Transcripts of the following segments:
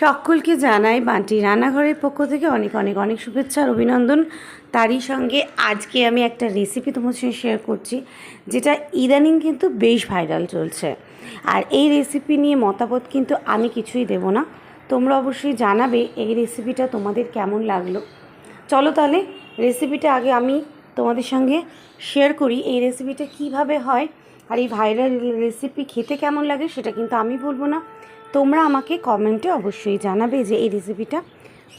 সকলকে জানাই বান্টি রান্নাঘরের পক্ষ থেকে অনেক অনেক অনেক শুভেচ্ছা আর অভিনন্দন। তারই সঙ্গে আজকে আমি একটা রেসিপি তোমার সঙ্গে শেয়ার করছি, যেটা ইদানিং কিন্তু বেশ ভাইরাল চলছে। আর এই রেসিপি নিয়ে মতামত কিন্তু আমি কিছুই দেব না। তোমরা অবশ্যই জানাবে এই রেসিপিটা তোমাদের কেমন লাগল। চলো তাহলে রেসিপিটা আগে আমি তোমাদের সঙ্গে শেয়ার করি, এই রেসিপিটা কীভাবে হয় আর এই ভাইরাল রেসিপি খেতে কেমন লাগে সেটা কিন্তু আমি বলব না। তোমরা আমাকে কমেন্টে অবশ্যই জানাবে যে এই রেসিপিটা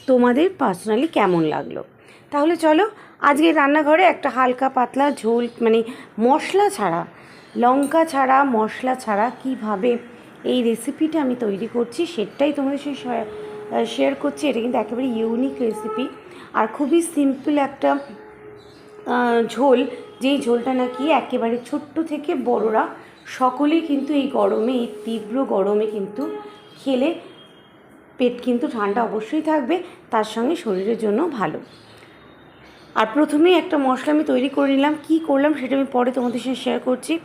তোমাদের পার্সোনালি কেমন লাগল। তাহলে চলো, আজকে রান্নাঘরে একটা হালকা পাতলা ঝোল মানে মশলা ছাড়া, লঙ্কা ছাড়া, মশলা ছাড়া কীভাবে এই রেসিপিটা আমি তৈরি করছি সেটাই তোমাদের সঙ্গে শেয়ার করছি। এটা কিন্তু একেবারে ইউনিক রেসিপি আর খুবই সিম্পল একটা ঝোল, যেই ঝোলটা নাকি একেবারে ছোট্ট থেকে বড়রা সকলেই কিন্তু এই গরমে, এই তীব্র গরমে কিন্তু খেলে পেট কিন্তু ঠান্ডা অবশ্যই থাকবে, তার সঙ্গে শরীরের জন্য ভালো। আর প্রথমেই একটা মশলা আমি তৈরি করে নিলাম। কী করলাম সেটা আমি পরে তোমাদের সঙ্গে শেয়ার করছি।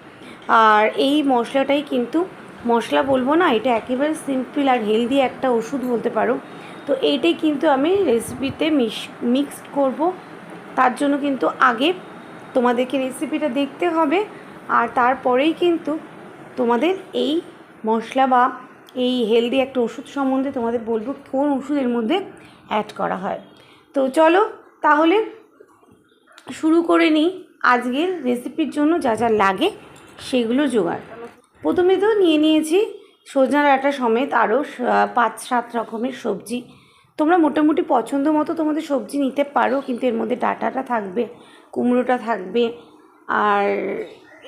আর এই মশলাটাই কিন্তু, মশলা বলব না, এটা একেবারে সিম্পল আর হেলদি একটা ওষুধ বলতে পারো। তো এইটাই কিন্তু আমি রেসিপিতে মিশ মিক্সড করব। তার জন্য কিন্তু আগে তোমাদেরকে রেসিপিটা দেখতে হবে। আর তারপরেই কিন্তু তোমাদের এই মশলা বা এই হেলদি একটা ওষুধ সম্বন্ধে তোমাদের বলব কোন ওষুধের মধ্যে অ্যাড করা হয়। তো চলো তাহলে শুরু করে নিই আজকের রেসিপির জন্য যা যা লাগে সেগুলো জোগাড়। প্রথমে তো নিয়ে নিয়েছি সজনা ডাঁটা সমেত আরও পাঁচ সাত রকমের সবজি। তোমরা মোটামুটি পছন্দ মতো তোমাদের সবজি নিতে পারো, কিন্তু এর মধ্যে ডাঁটাটা থাকবে, কুমড়োটা থাকবে, আর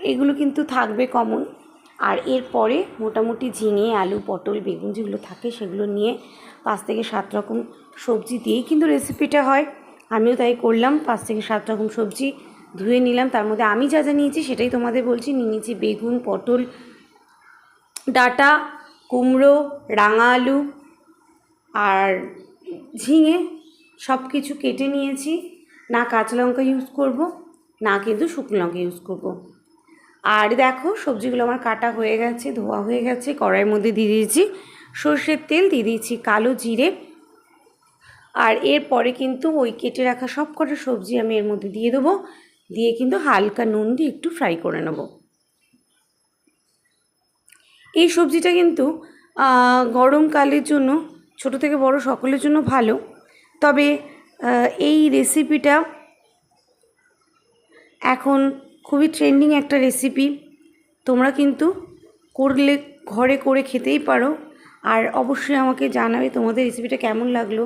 এগুলো কিন্তু থাকবে কমন আর এরপরে মোটামুটি ঝিঙে, আলু, পটল, বেগুন যেগুলো থাকে সেগুলো নিয়ে পাঁচ থেকে সাত রকম সবজি দিয়েই কিন্তু রেসিপিটা হয়। আমিও তাই করলাম, পাঁচ থেকে সাত রকম সবজি ধুয়ে নিলাম। তার মধ্যে আমি যা যা নিয়েছি সেটাই তোমাদের বলছি। নিয়ে নিয়েছি বেগুন, পটল, ডাঁটা, কুমড়ো, রাঙা আলু আর ঝিঙে সব কিছু কেটে নিয়েছি। না কাঁচা লঙ্কা ইউজ করব, না কিন্তু শুকনো লঙ্কা ইউজ করব। আর দেখো, সবজিগুলো আমার কাটা হয়ে গেছে, ধোয়া হয়ে গেছে, কড়াইয়ের মধ্যে দিয়ে দিয়েছি সর্ষের তেল, দিয়ে দিয়েছি কালো জিরে। আর এরপরে কিন্তু ওই কেটে রাখা সব কটা সবজি আমি এর মধ্যে দিয়ে দেবো, দিয়ে কিন্তু হালকা নুন দিয়ে একটু ফ্রাই করে নেব। এই সবজিটা কিন্তু গরমকালের জন্য, ছোট থেকে বড় সকলের জন্য ভালো। তবে এই রেসিপিটা এখন খুবই ট্রেন্ডিং একটা রেসিপি তোমরা কিন্তু করলে, ঘরে করে খেতেই পারো। আর অবশ্যই আমাকে জানাবে তোমাদের রেসিপিটা কেমন লাগল।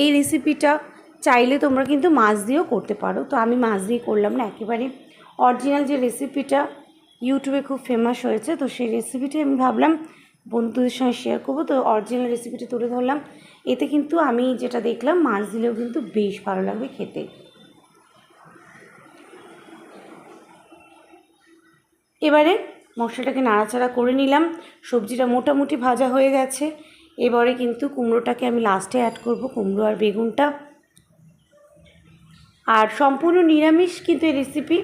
এই রেসিপিটা চাইলে তোমরা কিন্তু মাছ দিয়েও করতে পারো। তো আমি মাছ দিয়ে করলাম না, একেবারে অরিজিনাল যে রেসিপিটা ইউটিউবে খুব ফেমাস হয়েছে, তো সেই রেসিপিটাই আমি ভাবলাম বন্ধুদের সঙ্গে শেয়ার করব। তো অরিজিনাল রেসিপিটা তুলে ধরলাম। এতে কিন্তু আমি যেটা দেখলাম, মাছ দিলেও কিন্তু বেশ ভালো লাগবে খেতে। এবারে মশলাটাকে নাড়াচাড়া করে নিলাম। সবজিটা মোটামুটি ভাজা হয়ে গেছে। এবারে কিন্তু কুমড়োটাকে আমি লাস্টে অ্যাড করব কুমড়ো আর বেগুনটা। আর সম্পূর্ণ নিরামিষ কিন্তু এই রেসিপি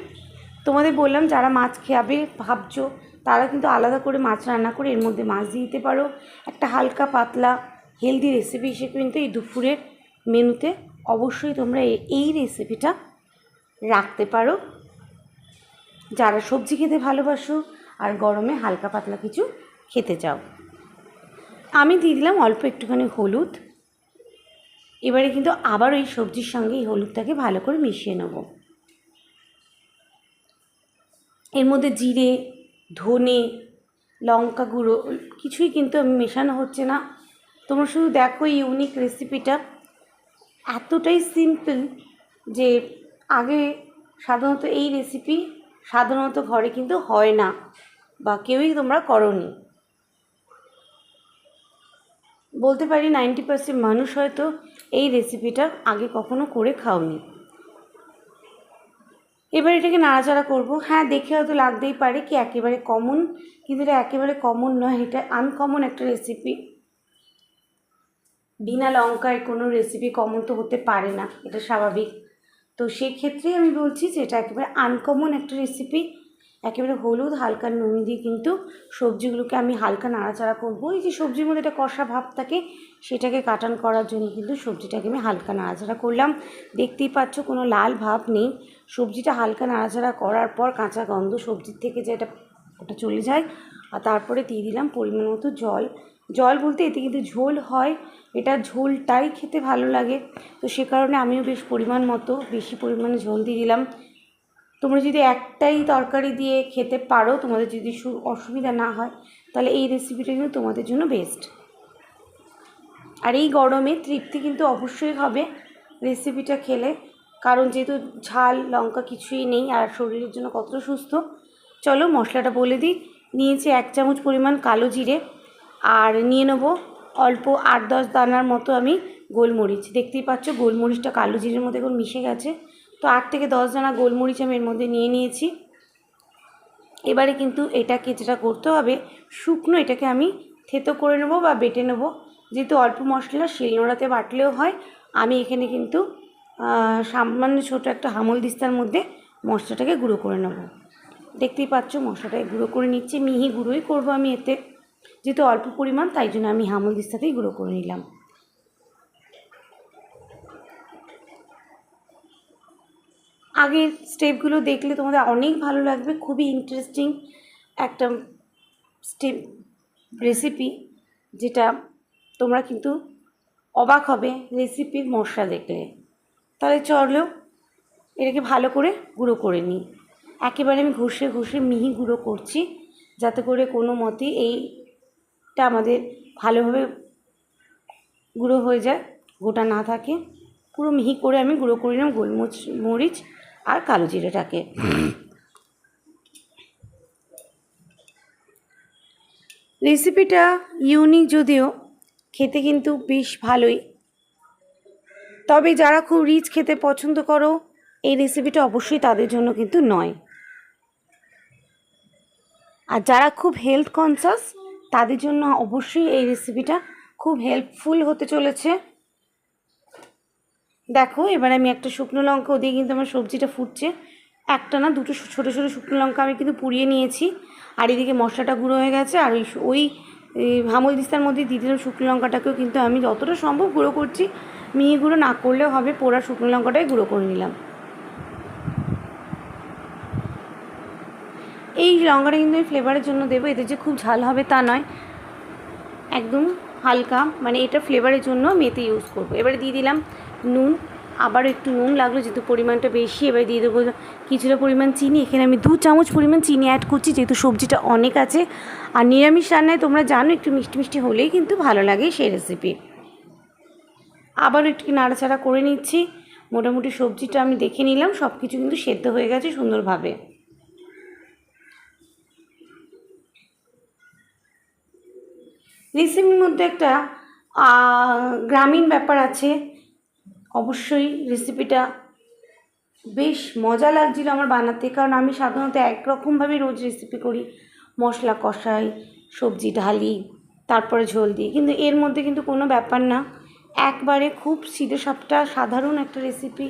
তোমাদের বললাম, যারা মাছ খাবে, ভাবছ, তারা কিন্তু আলাদা করে মাছ রান্না করে এর মধ্যে মাছ দিয়ে দিতে পারো। একটা হালকা পাতলা হেলদি রেসিপি হিসেবে কিন্তু এই দুপুরের মেনুতে অবশ্যই তোমরা এই রেসিপিটা রাখতে পারো। যারা সবজি খেতে ভালোবাসো আর গরমে হালকা পাতলা কিছু খেতে চাও। আমি দিয়ে দিলাম অল্প একটুখানি হলুদ। এবারে কিন্তু আবার ওই সবজির সঙ্গে এই হলুদটাকে ভালো করে মিশিয়ে নেব। এর মধ্যে জিরে, ধনে, লঙ্কা গুঁড়ো, কিছুই কিন্তু মেশানো হচ্ছে না। তোমরা শুধু দেখো ইউনিক রেসিপিটা এতটাই সিম্পল যে আগে সাধারণত এই রেসিপি সাধারণত ঘরে কিন্তু হয় না বা কেউই তোমরা করনি। বলতে পারি নাইনটি পার্সেন্ট মানুষ হয়তো এই রেসিপিটা আগে কখনো করে খাওনি। এবার এটাকে নাড়াচাড়া করব। হ্যাঁ দেখে হয়তো লাগতেই পারে কি একেবারে কমন কিন্তু এটা একেবারে কমন নয়, এটা আনকমন একটা রেসিপি বিনা লঙ্কায় কোনো রেসিপি কমন তো হতে পারে না, এটা স্বাভাবিক। তো সেক্ষেত্রে আমি বলছি যে এটা একেবারে আনকমন একটা রেসিপি একেবারে হলুদ, হালকা নুন দিয়ে কিন্তু সবজিগুলোকে আমি হালকা নাড়াচাড়া করব। এই যে সবজির মধ্যে একটা কষা ভাব থাকে, সেটাকে কাটান করার জন্য কিন্তু সবজিটাকে আমি হালকা নাড়াচাড়া করলাম। দেখতেই পাচ্ছ কোনো লাল ভাব নেই। সবজিটা হালকা নাড়াচাড়া করার পর কাঁচা গন্ধ সবজির থেকে যেটা ওটা চলে যায়। আর তারপরে দিয়ে দিলাম পরিমাণ মতো জল। জল বলতে এতে কিন্তু ঝোল হয়, এটা ঝোলটাই খেতে ভালো লাগে। তো সে কারণে আমিও বেশ পরিমাণ মতো বেশি পরিমাণে ঝোল দিয়ে দিলাম। তোমরা যদি একটাই তরকারি দিয়ে খেতে পারো, তোমাদের যদি অসুবিধা না হয়, তাহলে এই রেসিপিটা কিন্তু তোমাদের জন্য বেস্ট আর এই গরমে তৃপ্তি কিন্তু অবশ্যই হবে রেসিপিটা খেলে। কারণ যেহেতু ঝাল, লঙ্কা কিছুই নেই, আর শরীরের জন্য কতটা সুস্থ। চলো মশলাটা বলে দিই। নিয়েছি এক চামচ পরিমাণ কালো জিরে। আর নিয়ে নেব অল্প আট দশ দানার মতো আমি গোলমরিচ। দেখতেই পাচ্ছ গোলমরিচটা কালো জিরের মধ্যে এখন মিশে গেছে। তো আট থেকে দশ দানা গোলমরিচ আমি এর মধ্যে নিয়ে নিয়েছি। এবারে কিন্তু এটাকে যেটা করতে হবে, শুকনো এটাকে আমি থেতো করে নেব বা বেটে নেব। যেহেতু অল্প মশলা শিলনোড়াতে বাটলেও হয়। আমি এখানে কিন্তু সামান্য ছোটো একটা হামল দিস্তার মধ্যে মশলাটাকে গুঁড়ো করে নেব। দেখতেই পাচ্ছ মশলাটাকে গুঁড়ো করে নিচ্ছি। মিহি গুঁড়োই করব আমি এতে। যেহেতু অল্প পরিমাণ, তাই জন্য আমি হামল দিস্তাতেই গুঁড়ো করে নিলাম। আগের স্টেপগুলো দেখলে তোমাদের অনেক ভালো লাগবে। খুবই ইন্টারেস্টিং একটা স্টেপ রেসিপি যেটা তোমরা কিন্তু অবাক হবে রেসিপির মশলা দেখলে। তাহলে চলো, এটাকে ভালো করে গুঁড়ো করে নিই। একেবারে আমি ঘষে ঘষে মিহি গুঁড়ো করছি, যাতে করে কোনো মতে এইটা আমাদের ভালোভাবে গুঁড়ো হয়ে যায়, গোটা না থাকে। পুরো মিহি করে আমি গুঁড়ো করে নিলাম গোলমরিচ, মরিচ আর কালো জিরেটাকে। রেসিপিটা ইউনিক যদিও, খেতে কিন্তু বেশ ভালোই। তবে যারা খুব রিচ খেতে পছন্দ করো, এই রেসিপিটা অবশ্যই তাদের জন্য কিন্তু নয়। আর যারা খুব হেলথ কনসাস তাদের জন্য অবশ্যই এই রেসিপিটা খুব হেল্পফুল হতে চলেছে। দেখো, এবার আমি একটা শুকনো লঙ্কা ওদিকে কিন্তু আমার সবজিটা ফুটছে। একটা না, দুটো ছোটো ছোটো শুকনো লঙ্কা আমি কিন্তু পুড়িয়ে নিয়েছি। আর এদিকে মশলাটা গুঁড়ো হয়ে গেছে। আর ওই ওই হামল দিস্তার মধ্যে দিয়ে দিলাম শুকনো লঙ্কাটাকেও কিন্তু আমি যতটা সম্ভব গুঁড়ো করছি। মিহি গুঁড়ো না করলেও হবে, পোড়া শুকনো লঙ্কাটাই গুঁড়ো করে নিলাম। এই লঙ্কাটা কিন্তু আমি ফ্লেভারের জন্য দেবো। এতে যে খুব ঝাল হবে তা নয়। একদম হালকা মানে এটা ফ্লেভারের জন্য আমি এতে ইউজ করব। এবারে দিয়ে দিলাম নুন। আবার একটু নুন লাগল, যেহেতু পরিমাণটা বেশি, এবার দিয়ে দেবো কিছুটা পরিমাণ চিনি। এখানে আমি দু চামচ পরিমাণ চিনি অ্যাড করছি, যেহেতু সবজিটা অনেক আছে। আর নিরামিষ রান্নায় তোমরা জানো, একটু মিষ্টি মিষ্টি হলেই কিন্তু ভালো লাগে সেই রেসিপি আবারও একটু নাড়াচাড়া করে নিচ্ছি। মোটামুটি সবজিটা আমি দেখে নিলাম সব কিছু কিন্তু সেদ্ধ হয়ে গেছে সুন্দরভাবে। রেসিপির মধ্যে একটা গ্রামীণ ব্যাপার আছে। অবশ্যই রেসিপিটা বেশ মজা লাগছিল আমার বানাতে, কারণ আমি সাধারণত একরকমভাবে রোজ রেসিপি করি। মশলা কষাই, সবজি ঢালি, তারপরে ঝোল দিই। কিন্তু এর মধ্যে কিন্তু কোনো ব্যাপার না। একবারে খুব সিধে সাপটা সাধারণ একটা রেসিপি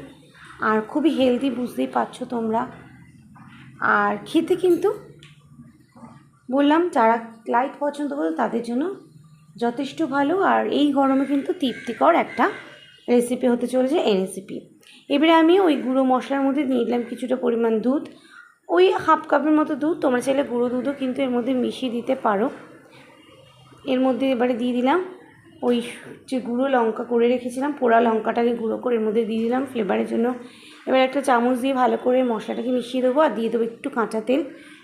আর খুবই হেলদি বুঝতেই পারছ তোমরা। আর খেতে কিন্তু বললাম, যারা লাইট পছন্দ করে তাদের জন্য যথেষ্ট ভালো আর এই গরমে কিন্তু তৃপ্তিকর একটা রেসিপি হতে চলেছে এই রেসিপি এবারে আমি ওই গুঁড়ো মশলার মধ্যে নিয়ে দিলাম কিছুটা পরিমাণ দুধ। ওই হাফ কাপের মতো দুধ, তোমরা চাইলে গুঁড়ো দুধও কিন্তু এর মধ্যে মিশিয়ে দিতে পারো। এর মধ্যে এবারে দিয়ে দিলাম ওই যে গুঁড়ো লঙ্কা করে রেখেছিলাম, পোড়া লঙ্কাটাকে গুঁড়ো করে এর মধ্যে দিয়ে দিলাম ফ্লেভারের জন্য। এবার একটা চামচ দিয়ে ভালো করে মশলাটাকে মিশিয়ে দেবো আর দিয়ে দেবো একটু কাঁচা তেল।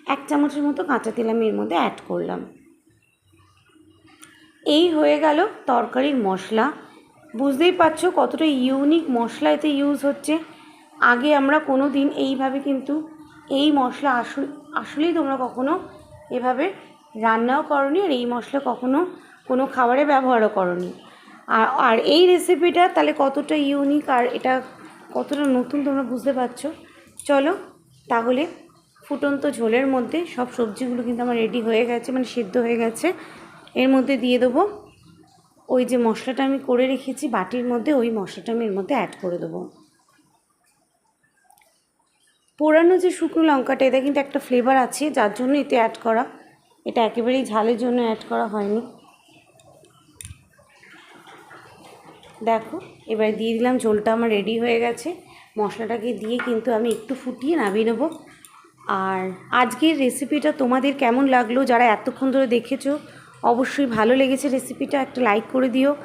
এক চামচের মতো কাঁচা তেল আমি এর মধ্যে অ্যাড করলাম। এই হয়ে গেল তরকারির মশলা। বুঝতেই পারছ কতটা ইউনিক মশলা এতে ইউজ হচ্ছে। আগে আমরা কোনো দিন এইভাবে কিন্তু এই মশলা আসল, আসলেই তোমরা কখনো এভাবে রান্নাও করনি আর এই মশলা কখনো কোনো খাবারে ব্যবহারও করনি। আর আর এই রেসিপিটা তাহলে কতটা ইউনিক আর এটা কতটা নতুন তোমরা বুঝতে পারছ? চলো তাহলে ফুটন্ত ঝোলের মধ্যে সব সবজিগুলো কিন্তু আমার রেডি হয়ে গেছে মানে সিদ্ধ হয়ে গেছে। এর মধ্যে দিয়ে দেবো ওই যে মশলাটা আমি করে রেখেছি, বাটির মধ্যে ওই মশলাটা আমি এর মধ্যে অ্যাড করে দেবো। পোড়ানো যে শুকনো লঙ্কাটা, এটা কিন্তু একটা ফ্লেভার আছে, যার জন্য এতে অ্যাড করা। এটা একেবারেই ঝালের জন্য অ্যাড করা হয়নি। দেখো, এবার দিয়ে দিলাম, ঝোলটা আমার রেডি হয়ে গেছে। মশলাটাকে দিয়ে কিন্তু আমি একটু ফুটিয়ে নামিয়ে নেব। আর আজকের রেসিপিটা তোমাদের কেমন লাগল, যারা এতক্ষণ ধরে দেখেছ অবশ্যই ভালো লেগেছে রেসিপিটা একটা লাইক করে দিও।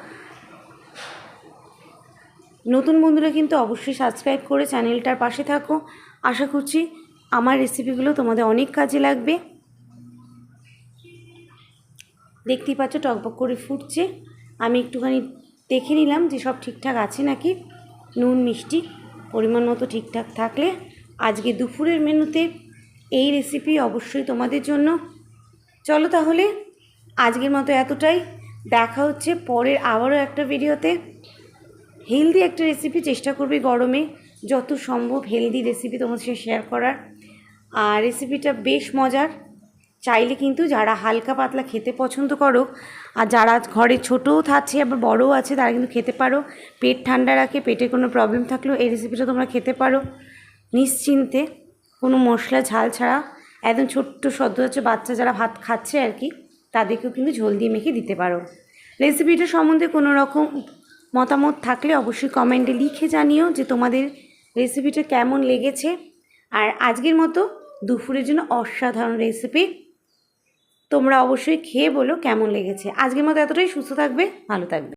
নতুন বন্ধুরা কিন্তু অবশ্যই সাবস্ক্রাইব করে চ্যানেলটার পাশে থাকো। আশা করছি আমার রেসিপিগুলো তোমাদের অনেক কাজে লাগবে। দেখতেই পাচ্ছ টকবক করে ফুটছে। আমি একটুখানি দেখে নিলাম যে সব ঠিকঠাক আছে নাকি। নুন, মিষ্টি পরিমাণ মতো ঠিকঠাক থাকলে আজকে দুপুরের মেনুতে এই রেসিপি অবশ্যই তোমাদের জন্য। চলো তাহলে আজকের মতো এতটাই। দেখা হচ্ছে পরের আবারও একটা ভিডিওতে। হেলদি একটা রেসিপি চেষ্টা করবে গরমে। যত সম্ভব হেলদি রেসিপি তোমার সাথে শেয়ার করার। আর রেসিপিটা বেশ মজার। চাইলে কিন্তু যারা হালকা পাতলা খেতে পছন্দ করো, আর যারা ঘরে ছোটও থাকছে, আবার বড়ও আছে, তারা কিন্তু খেতে পারো। পেট ঠান্ডা রাখে, পেটে কোনো প্রবলেম থাকলেও এই রেসিপিটা তোমরা খেতে পারো। নিশ্চিন্তে কোনো মশলা ঝাল ছাড়া। একদম ছোট্ট সদ্য হচ্ছে বাচ্চা যারা ভাত খাচ্ছে আর কি। তাদেরকেও কিন্তু ঝোল দিয়ে মেখে দিতে পারো। রেসিপিটা সম্বন্ধে কোনো রকম মতামত থাকলে অবশ্যই কমেন্টে লিখে জানিও যে তোমাদের রেসিপিটা কেমন লেগেছে। আর আজকের মতো দুপুরের জন্য অসাধারণ রেসিপি। তোমরা অবশ্যই খেয়ে বলো কেমন লেগেছে। আজকের মতো এতটাই, সুস্থ থাকবে, ভালো থাকবে।